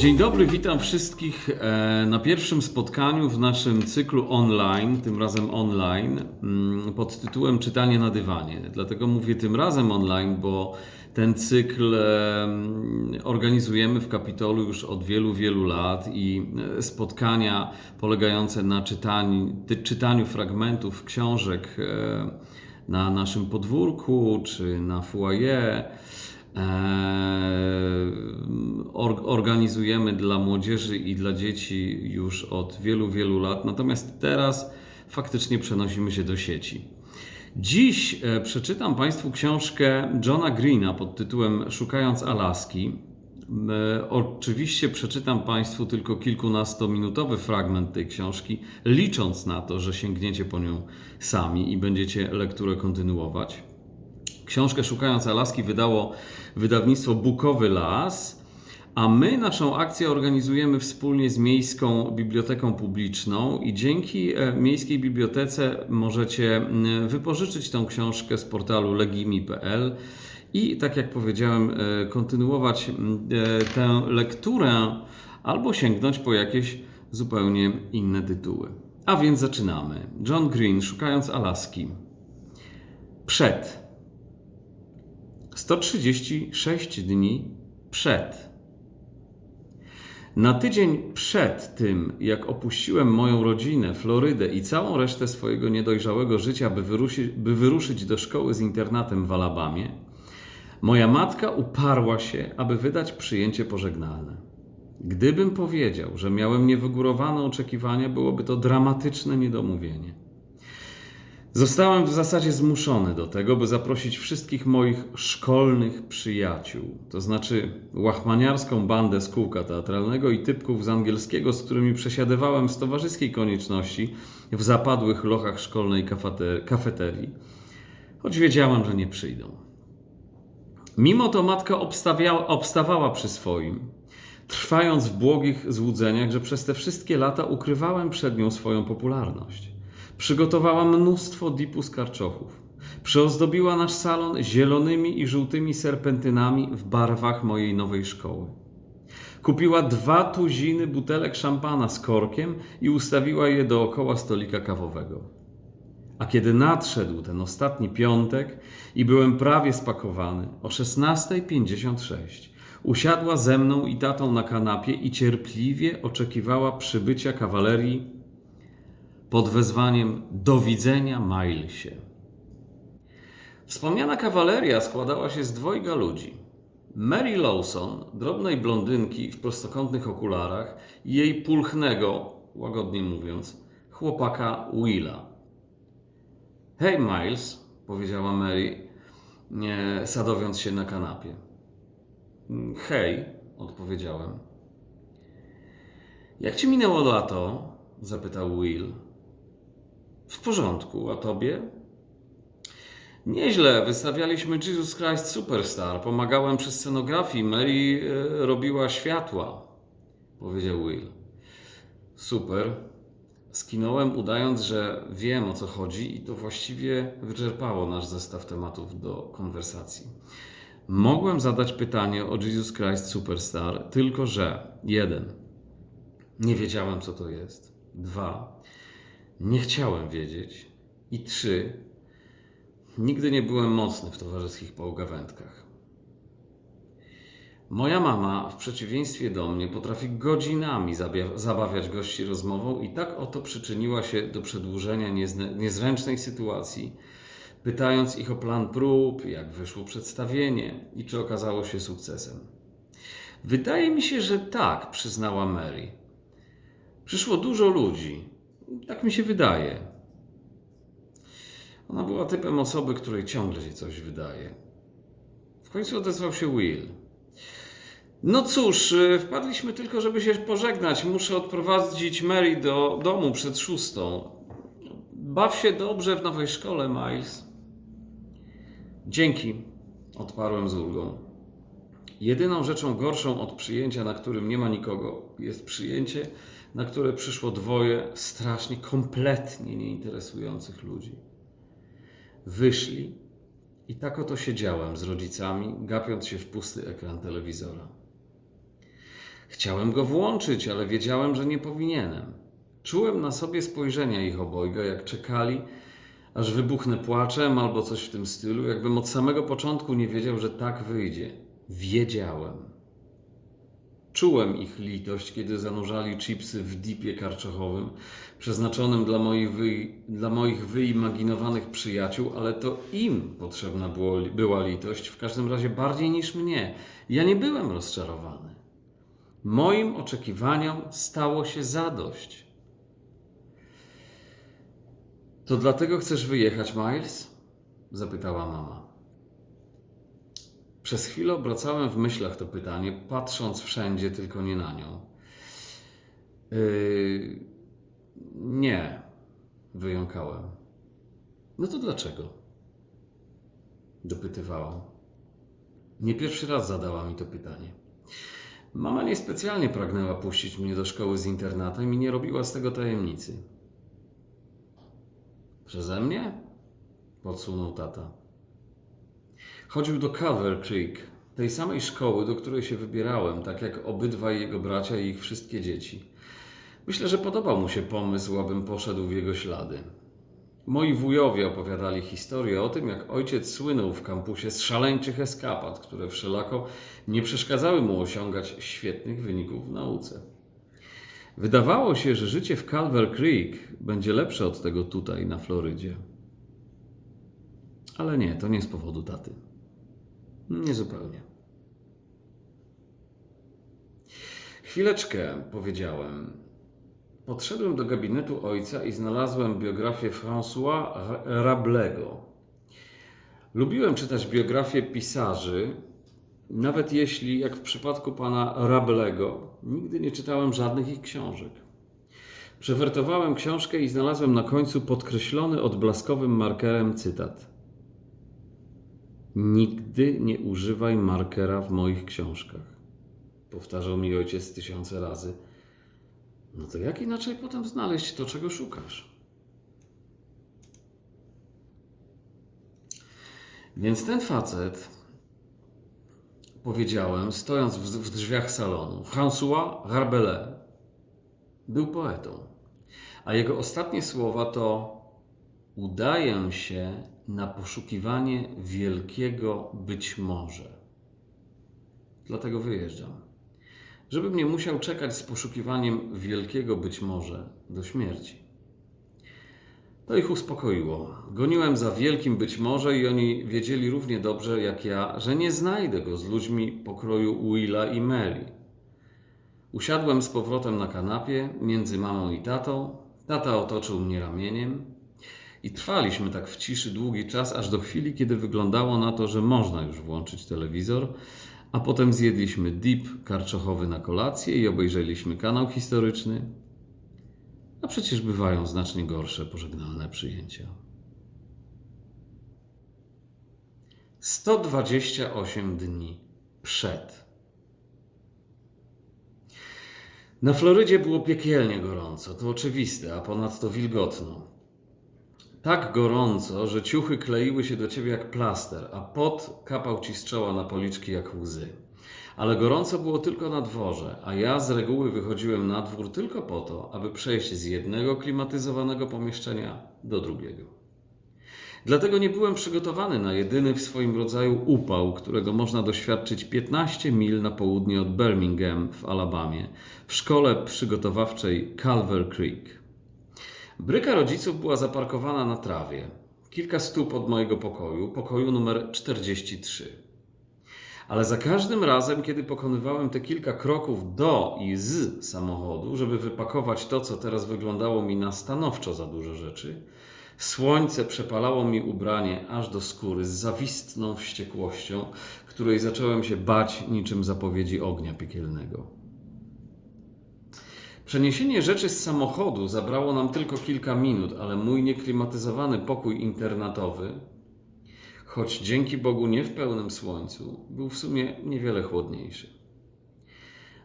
Dzień dobry, witam wszystkich e, na pierwszym spotkaniu w naszym cyklu online, tym razem online, mm, pod tytułem Czytanie na dywanie. Dlatego mówię tym razem online, bo ten cykl e, organizujemy w Kapitolu już od wielu, wielu lat i e, spotkania polegające na czytaniu, czytaniu fragmentów książek na naszym podwórku czy na foyer organizujemy dla młodzieży i dla dzieci już od wielu, wielu lat. Natomiast teraz faktycznie przenosimy się do sieci. Dziś e, przeczytam Państwu książkę Johna Greena pod tytułem Szukając Alaski. E, oczywiście przeczytam Państwu tylko kilkunastominutowy fragment tej książki, licząc na to, że sięgniecie po nią sami i będziecie lekturę kontynuować. Książkę Szukając Alaski wydało wydawnictwo Bukowy Las, a my naszą akcję organizujemy wspólnie z Miejską Biblioteką Publiczną i dzięki e, Miejskiej Bibliotece możecie wypożyczyć tę książkę z portalu legimi.pl i tak jak powiedziałem, e, kontynuować e, tę lekturę albo sięgnąć po jakieś zupełnie inne tytuły. A więc zaczynamy. John Green, Szukając Alaski. Przed 136 dni przed. Na tydzień przed tym, jak opuściłem moją rodzinę, Florydę i całą resztę swojego niedojrzałego życia, by wyruszyć, by wyruszyć do szkoły z internatem w Alabamie, moja matka uparła się, aby wydać przyjęcie pożegnalne. Gdybym powiedział, że miałem niewygórowane oczekiwania, byłoby to dramatyczne niedomówienie. Zostałem w zasadzie zmuszony do tego, by zaprosić wszystkich moich szkolnych przyjaciół, to znaczy łachmaniarską bandę z kółka teatralnego i typków z angielskiego, z którymi przesiadywałem z towarzyskiej konieczności w zapadłych lochach szkolnej kafeterii, choć wiedziałem, że nie przyjdą. Mimo to matka obstawała przy swoim, trwając w błogich złudzeniach, że przez te wszystkie lata ukrywałem przed nią swoją popularność. Przygotowała mnóstwo dipu z karczochów. Przyozdobiła nasz salon zielonymi i żółtymi serpentynami w barwach mojej nowej szkoły. Kupiła dwa tuziny butelek szampana z korkiem i ustawiła je dookoła stolika kawowego. A kiedy nadszedł ten ostatni piątek i byłem prawie spakowany, o 16.56 usiadła ze mną i tatą na kanapie i cierpliwie oczekiwała przybycia kawalerii pod wezwaniem Do widzenia Milesie. Wspomniana kawaleria składała się z dwojga ludzi. Mary Lawson, drobnej blondynki w prostokątnych okularach i jej pulchnego, łagodnie mówiąc, chłopaka Willa. Hej Miles, powiedziała Mary, sadowiąc się na kanapie. Hej, odpowiedziałem. Jak ci minęło lato? zapytał Will. W porządku, a tobie? Nieźle, wystawialiśmy Jesus Christ Superstar. Pomagałem przy scenografii. Mary e, robiła światła, powiedział Will. Super. Skinąłem, udając, że wiem o co chodzi, i to właściwie wyczerpało nasz zestaw tematów do konwersacji. Mogłem zadać pytanie o Jesus Christ Superstar, tylko że jeden, nie wiedziałem co to jest. Dwa, nie chciałem wiedzieć. I trzy, nigdy nie byłem mocny w towarzyskich pogawędkach. Moja mama, w przeciwieństwie do mnie, potrafi godzinami zabawiać gości rozmową i tak oto przyczyniła się do przedłużenia niezręcznej sytuacji, pytając ich o plan prób, jak wyszło przedstawienie i czy okazało się sukcesem. Wydaje mi się, że tak, przyznała Mary. Przyszło dużo ludzi, tak mi się wydaje. Ona była typem osoby, której ciągle się coś wydaje. W końcu odezwał się Will. No cóż, y, wpadliśmy tylko, żeby się pożegnać. Muszę odprowadzić Mary do domu przed szóstą. Baw się dobrze w nowej szkole, Miles. Dzięki, odparłem z ulgą. Jedyną rzeczą gorszą od przyjęcia, na którym nie ma nikogo, jest przyjęcie, na które przyszło dwoje strasznie, kompletnie nieinteresujących ludzi. Wyszli i tak oto siedziałem z rodzicami, gapiąc się w pusty ekran telewizora. Chciałem go włączyć, ale wiedziałem, że nie powinienem. Czułem na sobie spojrzenia ich obojga, jak czekali, aż wybuchnę płaczem albo coś w tym stylu, jakbym od samego początku nie wiedział, że tak wyjdzie. Wiedziałem. Czułem ich litość, kiedy zanurzali chipsy w dipie karczochowym, przeznaczonym dla moich, wy, dla moich wyimaginowanych przyjaciół, ale to im potrzebna było, była litość, w każdym razie bardziej niż mnie. Ja nie byłem rozczarowany. Moim oczekiwaniom stało się zadość. To dlatego chcesz wyjechać, Miles? zapytała mama. Przez chwilę obracałem w myślach to pytanie, patrząc wszędzie, tylko nie na nią. Yy, nie, wyjąkałem. No to dlaczego? Dopytywałam. Nie pierwszy raz zadała mi to pytanie. Mama niespecjalnie pragnęła puścić mnie do szkoły z internatem i nie robiła z tego tajemnicy. Przeze mnie? Podsunął tata. Chodził do Calver Creek, tej samej szkoły, do której się wybierałem, tak jak obydwaj jego bracia i ich wszystkie dzieci. Myślę, że podobał mu się pomysł, abym poszedł w jego ślady. Moi wujowie opowiadali historię o tym, jak ojciec słynął w kampusie z szaleńczych eskapad, które wszelako nie przeszkadzały mu osiągać świetnych wyników w nauce. Wydawało się, że życie w Calver Creek będzie lepsze od tego tutaj, na Florydzie. Ale nie, to nie z powodu taty. Nie zupełnie. Chwileczkę, powiedziałem. Podszedłem do gabinetu ojca i znalazłem biografię François Rablego. Lubiłem czytać biografie pisarzy, nawet jeśli, jak w przypadku pana Rablego, nigdy nie czytałem żadnych ich książek. Przewertowałem książkę i znalazłem na końcu podkreślony odblaskowym markerem cytat. Nigdy nie używaj markera w moich książkach. Powtarzał mi ojciec tysiące razy. No to jak inaczej potem znaleźć to, czego szukasz? Więc ten facet, powiedziałem, stojąc w, w drzwiach salonu, François Rabelais, był poetą. A jego ostatnie słowa to: Udaję się na poszukiwanie wielkiego być może. Dlatego wyjeżdżam. Żebym nie musiał czekać z poszukiwaniem wielkiego być może do śmierci. To ich uspokoiło. Goniłem za wielkim być może i oni wiedzieli równie dobrze jak ja, że nie znajdę go z ludźmi pokroju Willa i Mary. Usiadłem z powrotem na kanapie między mamą i tatą. Tata otoczył mnie ramieniem. I trwaliśmy tak w ciszy długi czas, aż do chwili, kiedy wyglądało na to, że można już włączyć telewizor, a potem zjedliśmy dip karczochowy na kolację i obejrzeliśmy kanał historyczny. A przecież bywają znacznie gorsze pożegnalne przyjęcia. 128 dni przed. Na Florydzie było piekielnie gorąco, to oczywiste, a ponadto wilgotno. Tak gorąco, że ciuchy kleiły się do ciebie jak plaster, a pot kapał ci czoła na policzki jak łzy. Ale gorąco było tylko na dworze, a ja z reguły wychodziłem na dwór tylko po to, aby przejść z jednego klimatyzowanego pomieszczenia do drugiego. Dlatego nie byłem przygotowany na jedyny w swoim rodzaju upał, którego można doświadczyć 15 mil na południe od Birmingham w Alabamie, w szkole przygotowawczej Calver Creek. Bryka rodziców była zaparkowana na trawie, kilka stóp od mojego pokoju, pokoju numer 43. Ale za każdym razem, kiedy pokonywałem te kilka kroków do i z samochodu, żeby wypakować to, co teraz wyglądało mi na stanowczo za dużo rzeczy, słońce przepalało mi ubranie aż do skóry z zawistną wściekłością, której zacząłem się bać niczym zapowiedzi ognia piekielnego. Przeniesienie rzeczy z samochodu zabrało nam tylko kilka minut, ale mój nieklimatyzowany pokój internatowy choć dzięki Bogu nie w pełnym słońcu, był w sumie niewiele chłodniejszy.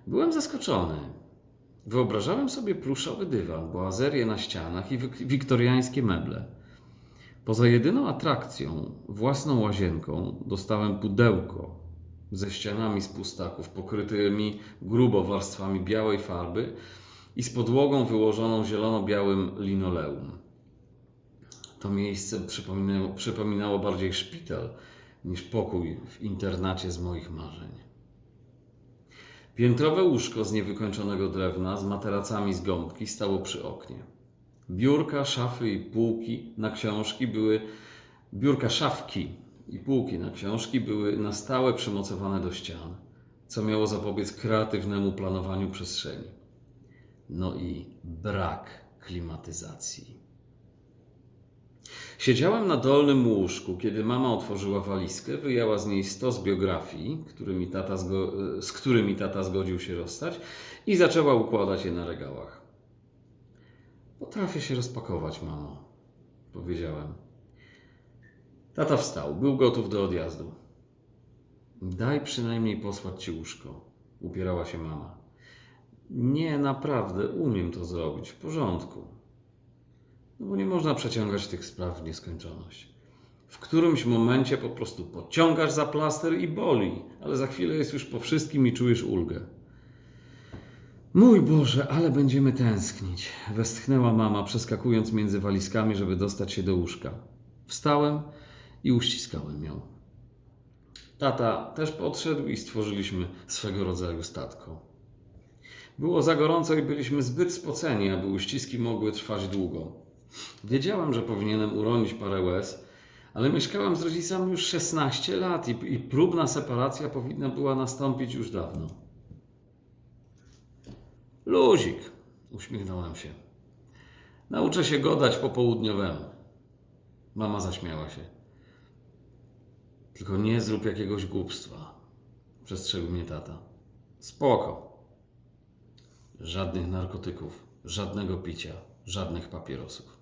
Byłem zaskoczony. Wyobrażałem sobie pluszowy dywan, boazerię na ścianach i wiktoriańskie meble. Poza jedyną atrakcją, własną łazienką, dostałem pudełko, ze ścianami z pustaków pokrytymi grubo warstwami białej farby i z podłogą wyłożoną zielono-białym linoleum. To miejsce przypominało, przypominało bardziej szpital niż pokój w internacie z moich marzeń. Piętrowe łóżko z niewykończonego drewna z materacami z gąbki stało przy oknie. Biurka, szafy i półki na książki były biurka, szafki i półki na książki były na stałe przymocowane do ścian, co miało zapobiec kreatywnemu planowaniu przestrzeni. No i brak klimatyzacji. Siedziałem na dolnym łóżku, kiedy mama otworzyła walizkę, wyjęła z niej stos biografii, którymi tata z którymi tata zgodził się rozstać, i zaczęła układać je na regałach. Potrafię się rozpakować, mamo, powiedziałem. Tata wstał, był gotów do odjazdu. Daj przynajmniej posłać ci łóżko, upierała się mama. Nie, naprawdę, umiem to zrobić, w porządku. No bo nie można przeciągać tych spraw w nieskończoność. W którymś momencie po prostu pociągasz za plaster i boli, ale za chwilę jest już po wszystkim i czujesz ulgę. Mój Boże, ale będziemy tęsknić, westchnęła mama, przeskakując między walizkami, żeby dostać się do łóżka. Wstałem i uściskałem ją. Tata też podszedł i stworzyliśmy swego rodzaju statko. Było za gorąco i byliśmy zbyt spoceni, aby uściski mogły trwać długo. Wiedziałem, że powinienem uronić parę łez, ale mieszkałem z rodzicami już 16 lat i, i próbna separacja powinna była nastąpić już dawno. Luzik, uśmiechnąłem się. Nauczę się godać popołudniowemu. Mama zaśmiała się. Tylko nie zrób jakiegoś głupstwa, przestrzegł mnie tata. Spoko. Żadnych narkotyków, żadnego picia, żadnych papierosów.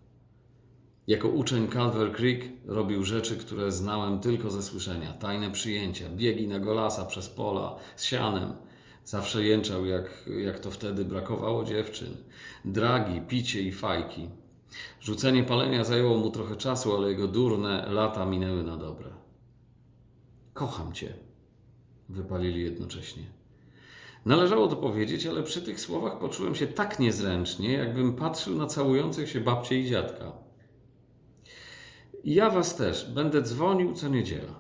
Jako uczeń Calver Creek robił rzeczy, które znałem tylko ze słyszenia. Tajne przyjęcia, biegi na golasa przez pola z sianem. Zawsze jęczał, jak, jak to wtedy brakowało dziewczyn. Dragi, picie i fajki. Rzucenie palenia zajęło mu trochę czasu, ale jego durne lata minęły na dobre. Kocham cię, wypalili jednocześnie. Należało to powiedzieć, ale przy tych słowach poczułem się tak niezręcznie, jakbym patrzył na całujących się babcię i dziadka. Ja was też będę dzwonił co niedziela.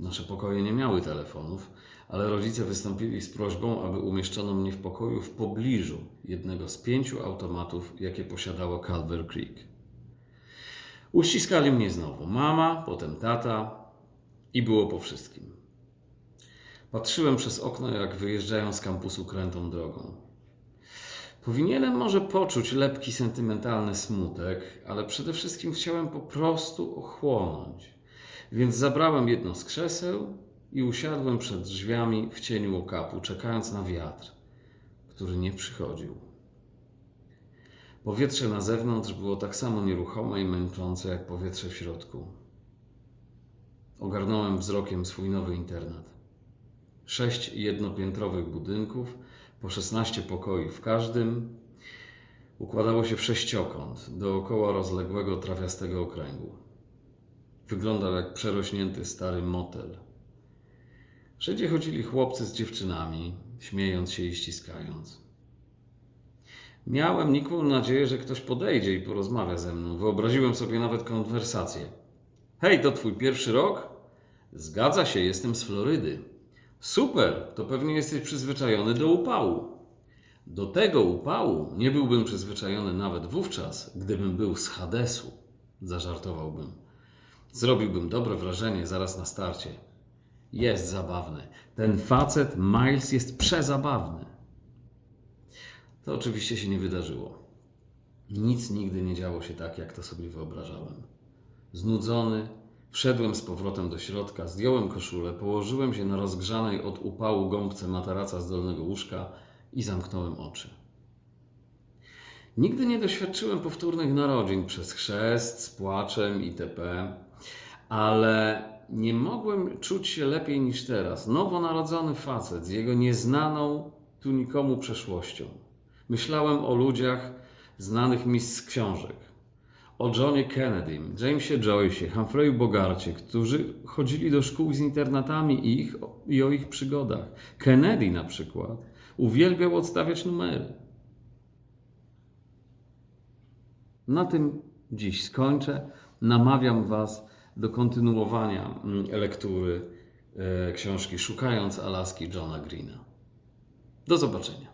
Nasze pokoje nie miały telefonów, ale rodzice wystąpili z prośbą, aby umieszczono mnie w pokoju w pobliżu jednego z pięciu automatów, jakie posiadało Calver Creek. Uściskali mnie znowu mama, potem tata i było po wszystkim. Patrzyłem przez okno, jak wyjeżdżają z kampusu krętą drogą. Powinienem może poczuć lepki sentymentalny smutek, ale przede wszystkim chciałem po prostu ochłonąć. Więc zabrałem jedno z krzeseł i usiadłem przed drzwiami w cieniu okapu, czekając na wiatr, który nie przychodził. Powietrze na zewnątrz było tak samo nieruchome i męczące jak powietrze w środku. Ogarnąłem wzrokiem swój nowy internat. Sześć jednopiętrowych budynków, po 16 pokoi w każdym, układało się w sześciokąt dookoła rozległego trawiastego okręgu. Wyglądał jak przerośnięty stary motel. Wszędzie chodzili chłopcy z dziewczynami, śmiejąc się i ściskając. Miałem nikłą nadzieję, że ktoś podejdzie i porozmawia ze mną. Wyobraziłem sobie nawet konwersację. Hej, to twój pierwszy rok? Zgadza się, jestem z Florydy. Super, to pewnie jesteś przyzwyczajony do upału. Do tego upału nie byłbym przyzwyczajony nawet wówczas, gdybym był z Hadesu, zażartowałbym. Zrobiłbym dobre wrażenie zaraz na starcie. Jest zabawny. Ten facet Miles jest przezabawny. To oczywiście się nie wydarzyło. Nic nigdy nie działo się tak, jak to sobie wyobrażałem. Znudzony, wszedłem z powrotem do środka, zdjąłem koszulę, położyłem się na rozgrzanej od upału gąbce materaca z dolnego łóżka i zamknąłem oczy. Nigdy nie doświadczyłem powtórnych narodzin przez chrzest, z płaczem itp., ale nie mogłem czuć się lepiej niż teraz. Nowonarodzony facet z jego nieznaną tu nikomu przeszłością. Myślałem o ludziach znanych mi z książek. O Johnie Kennedy, Jamesie Joyce'ie, Humphreyu Bogarcie, którzy chodzili do szkół z internatami ich, i o ich przygodach. Kennedy na przykład uwielbiał odstawiać numery. Na tym dziś skończę. Namawiam Was do kontynuowania mm, lektury e, książki Szukając Alaski Johna Greena. Do zobaczenia.